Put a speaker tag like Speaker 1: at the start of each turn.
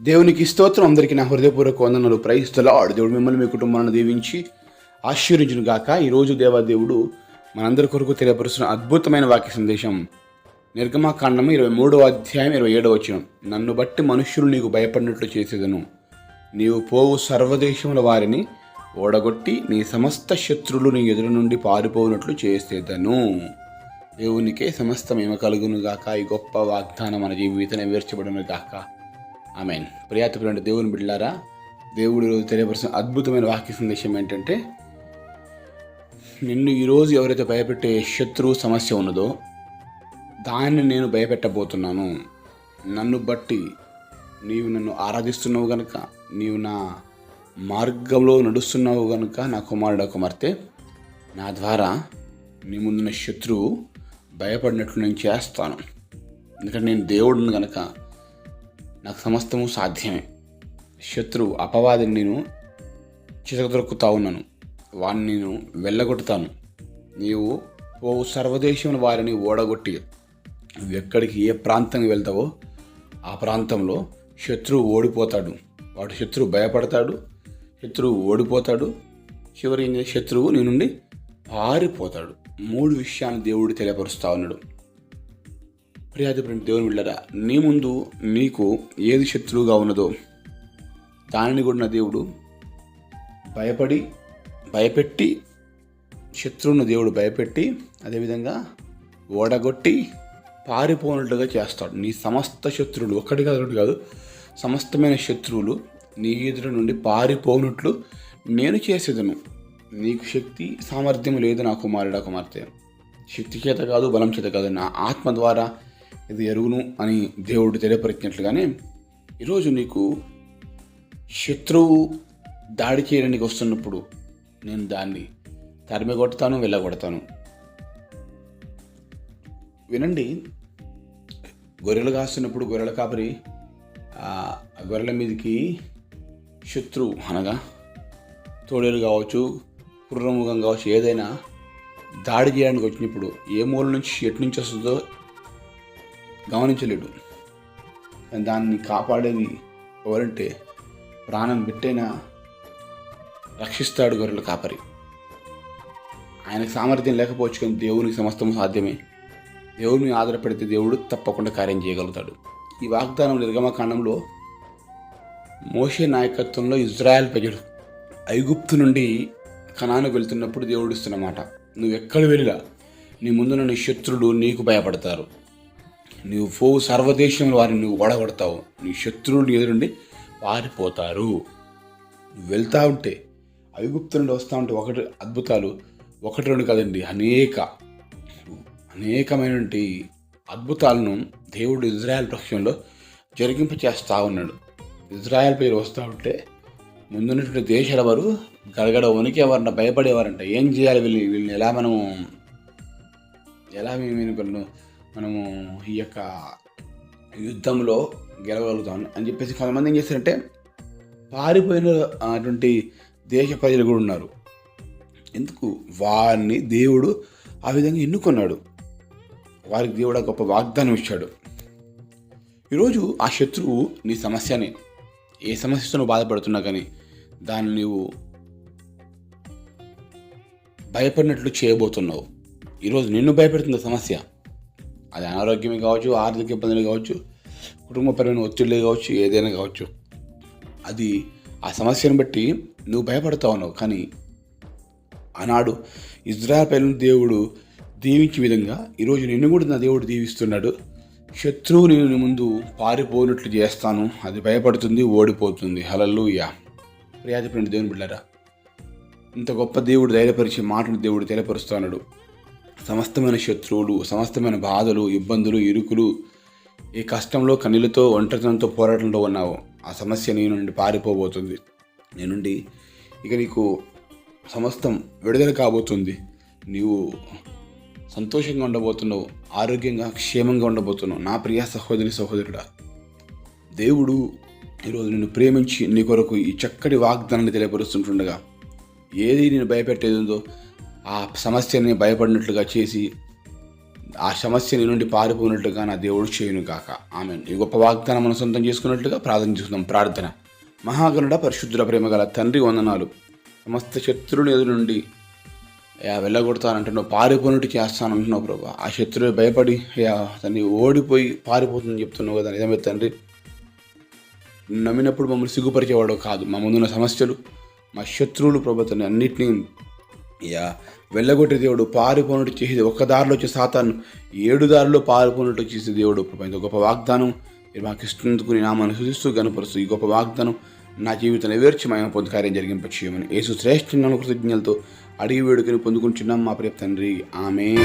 Speaker 1: దేవునికి స్తోత్రం. అందరికీ నా హృదయపూర్వక వందనలు. ప్రయిస్తలాడు దేవుడు మిమ్మల్ని మీ కుటుంబాలను దీవించి ఆశీర్వించును గాక. ఈరోజు దేవాదేవుడు మనందరి కొరకు తెలియపరుస్తున్న అద్భుతమైన వాక్య సందేశం. నిర్గమాకాండము ఇరవై మూడవ అధ్యాయం ఇరవై ఏడవ వచ్చిన నన్ను బట్టి మనుష్యులు నీకు భయపడినట్లు చేసేదను. నీవు పోవు సర్వదేశముల వారిని ఓడగొట్టి నీ సమస్త శత్రులు నీ ఎదురు నుండి పారిపోవునట్లు చేసేదను. దేవునికే సమస్తమేమ కలుగును గాక. ఈ గొప్ప వాగ్దానం మన జీవితం నెరవేర్చబడును గాక. ఆమెన్. ప్రియాతకులైన దేవుని బిడ్డారా దేవుడు ఈరోజు తెలియపరిచిన అద్భుతమైన వాక్య సందేశం ఏంటంటే నిన్ను ఈరోజు ఎవరైతే భయపెట్టే శత్రువు సమస్య ఉన్నదో దాన్ని నేను భయపెట్టబోతున్నాను. నన్ను బట్టి నీవు నన్ను ఆరాధిస్తున్నావు గనుక నీవు నా మార్గంలో నడుస్తున్నావు గనుక నా కుమారుడు కుమార్తె నా ద్వారా నీ ముందున్న శత్రువు భయపడినట్లు నేను చేస్తాను. ఎందుకంటే నేను దేవుడిని గనక నాకు సమస్తము సాధ్యమే. శత్రువు అపవాదిని నేను చితకదొరుకుతా ఉన్నాను. వాడిని నేను వెళ్ళగొట్టుతాను నీవు ఓ సర్వదేశంలో వారిని ఓడగొట్టి ఎక్కడికి ఏ ప్రాంతానికి వెళ్తావో ఆ ప్రాంతంలో శత్రువు ఓడిపోతాడు. వాడు శత్రువు భయపడతాడు. శత్రువు ఓడిపోతాడు. చివరి శత్రువు నీ నుండి పారిపోతాడు. మూడు విషయాన్ని దేవుడు తెలియపరుస్తూ ఉన్నాడు. ప్రియాధిపతి దేవుని వెళ్ళరా నీ ముందు నీకు ఏది శత్రువుగా ఉన్నదో దానిని కూడా నా దేవుడు భయపడి భయపెట్టి శత్రువును దేవుడు భయపెట్టి అదేవిధంగా ఓడగొట్టి పారిపోనట్లుగా చేస్తాడు. నీ సమస్త శత్రువులు ఒక్కటి కాదు కాదు సమస్తమైన శత్రువులు నీ ఎదురు నుండి పారిపోనట్లు నేను చేసేదను. నీకు శక్తి సామర్థ్యం లేదు నా కుమారుడా కుమార్తె. శక్తి చేత కాదు బలం చేత కాదు నా ఆత్మ ద్వారా ఇది ఎరుగును అని దేవుడు తెలియపరిచినట్లుగానే ఈరోజు నీకు శత్రువు దాడి చేయడానికి వస్తున్నప్పుడు నేను దాన్ని తరిమి కొడతాను వెళ్ళగొడతాను. వినండి గొర్రెలు కాస్తున్నప్పుడు గొర్రెల కాపరి ఆ గొర్రెల మీదకి శత్రువు అనగా తోడేలు కావచ్చు కుర్రముఖం కావచ్చు ఏదైనా దాడి చేయడానికి వచ్చినప్పుడు ఏ మూల నుంచి ఎటు నుంచి వస్తుందో గమనించలేడు. దాన్ని కాపాడేది ఎవరంటే ప్రాణం పెట్టైనా రక్షిస్తాడు గొర్రెల కాపరి. ఆయనకు సామర్థ్యం లేకపోవచ్చు కానీ దేవునికి సమస్తం సాధ్యమే. దేవుని ఆధారపడితే దేవుడు తప్పకుండా కార్యం చేయగలుగుతాడు. ఈ వాగ్దానం నిర్గమకాండంలో మోషే నాయకత్వంలో ఇజ్రాయెల్ ప్రజలు ఐగుప్తు నుండి కణానికి వెళ్తున్నప్పుడు దేవుడు ఇస్తున్నమాట నువ్వు ఎక్కడ వెళ్ళినా నీ ముందున్న నీ శత్రులు నీకు భయపడతారు. నీవు ఫో సర్వదేశంలో వారిని నువ్వు వడగొడతావు. నీ శత్రువుని ఎదురుండి పారిపోతారు. నువ్వు వెళ్తా ఉంటే ఐగుప్తు నుండి వస్తూ ఉంటే ఒకటి అద్భుతాలు ఒకటి రెండు కదండి అనేక. అనేకమైనటువంటి అద్భుతాలను దేవుడు ఇజ్రాయెల్ పక్షంలో జరిగింప చేస్తూ ఉన్నాడు. ఇజ్రాయెల్ పేరు వస్తూ ఉంటే ముందున్నటువంటి దేశాల వారు గడగడ వణికేవారంట భయపడేవారంట ఏం చేయాలి వీళ్ళు? వీళ్ళని ఎలా మనము ఎలా మేము మనము ఈ యొక్క యుద్ధంలో గెలవగలుగుతాం అని చెప్పేసి కొంతమంది ఏం చేస్తారంటే పారిపోయిన అటువంటి దేశ ప్రజలు కూడా ఉన్నారు. ఎందుకు? వారిని దేవుడు ఆ విధంగా ఎన్నుకున్నాడు. వారికి దేవుడు గొప్ప వాగ్దానం ఇచ్చాడు. ఈరోజు ఆ శత్రువు నీ సమస్యని. ఏ సమస్యతో నువ్వు బాధపడుతున్నా కానీ దాన్ని నువ్వు భయపడినట్లు చేయబోతున్నావు. ఈరోజు నిన్ను భయపెడుతుంది సమస్య అది అనారోగ్యమే కావచ్చు ఆర్థిక ఇబ్బందులు కావచ్చు కుటుంబపరమైన ఒత్తిళ్ళే కావచ్చు ఏదైనా కావచ్చు. అది ఆ సమస్యను బట్టి నువ్వు భయపడతా ఉన్నావు. కానీ ఆనాడు ఇజ్రాయల్ దేవుడు దీవించే విధంగా ఈరోజు నిన్ను కూడా నా దేవుడు దీవిస్తున్నాడు. శత్రువు నేను ముందు పారిపోయినట్లు చేస్తాను. అది భయపడుతుంది ఓడిపోతుంది. హలల్లుయ. ప్రియాదిపడిన దేవుని బిడ్డారా ఇంత గొప్ప దేవుడు ధైర్యపరిచే మాటను దేవుడు తెలియపరుస్తున్నాడు. సమస్తమైన శత్రువులు సమస్తమైన బాధలు ఇబ్బందులు ఇరుకులు ఈ కష్టంలో కన్నీళ్ళతో ఒంటరితనంతో పోరాటంలో ఉన్నావు. ఆ సమస్య నీ నుండి పారిపోబోతుంది. నీ నుండి ఇక నీకు సమస్తం విడుదల కాబోతుంది. నీవు సంతోషంగా ఉండబోతున్నావు ఆరోగ్యంగా క్షేమంగా ఉండబోతున్నావు. నా ప్రియ సహోదరి సహోదరుడా దేవుడు ఈరోజు నిన్ను ప్రేమించి నీ కొరకు ఈ చక్కటి వాగ్దానాన్ని తెలియపరుస్తుంటుండగా ఏది నేను భయపెట్టేది ఉందో ఆ సమస్యని భయపడినట్లుగా చేసి ఆ సమస్య నీ నుండి పారిపోయినట్లుగా నా దేవుడు చేయును కాక ఆమె ఈ గొప్ప వాగ్దానం మనం సొంతం చేసుకున్నట్లుగా ప్రార్థన చేసుకుందాం. ప్రార్థన. మహాగణుడ పరిశుద్ధుల ప్రేమ గల తండ్రి వందనాలు. సమస్త శత్రువుని ఎదురు నుండి అయ్యా వెళ్ళగొడతానంటున్నావు పారిపోయినట్టు చేస్తానంటున్నావు ప్రభా. ఆ శత్రువు భయపడి అయ్యా తన్ని ఓడిపోయి పారిపోతుందని చెప్తున్నావు కదా నిజమే తండ్రి. నమ్మినప్పుడు మమ్మల్ని సిగ్గుపరిచేవాడు కాదు. మా ముందున్న సమస్యలు మా శత్రువులు ప్రభుత్వాన్ని అన్నింటినీ యా. వెళ్ళగొట్టే దేవుడు పారిపోనట్టు చేసేది ఒక్క దారిలో వచ్చే సాతాను ఏడు దారిలో పారిపోనట్టు చేసే దేవుడు. గొప్ప వాగ్దానం. మీరు మాకు ఇస్తున్నందుకు నీ సూచిస్తూ కనపరుస్తూ ఈ గొప్ప వాగ్దానం నా జీవితం నెరవేర్చి మేము పొందు కార్యం జరిగింప చేయమని యేసు శ్రేష్ఠ కృతజ్ఞతలతో అడిగి వేడుకని పొందుకుంటున్నాం మా ప్రియ తండ్రి. ఆమె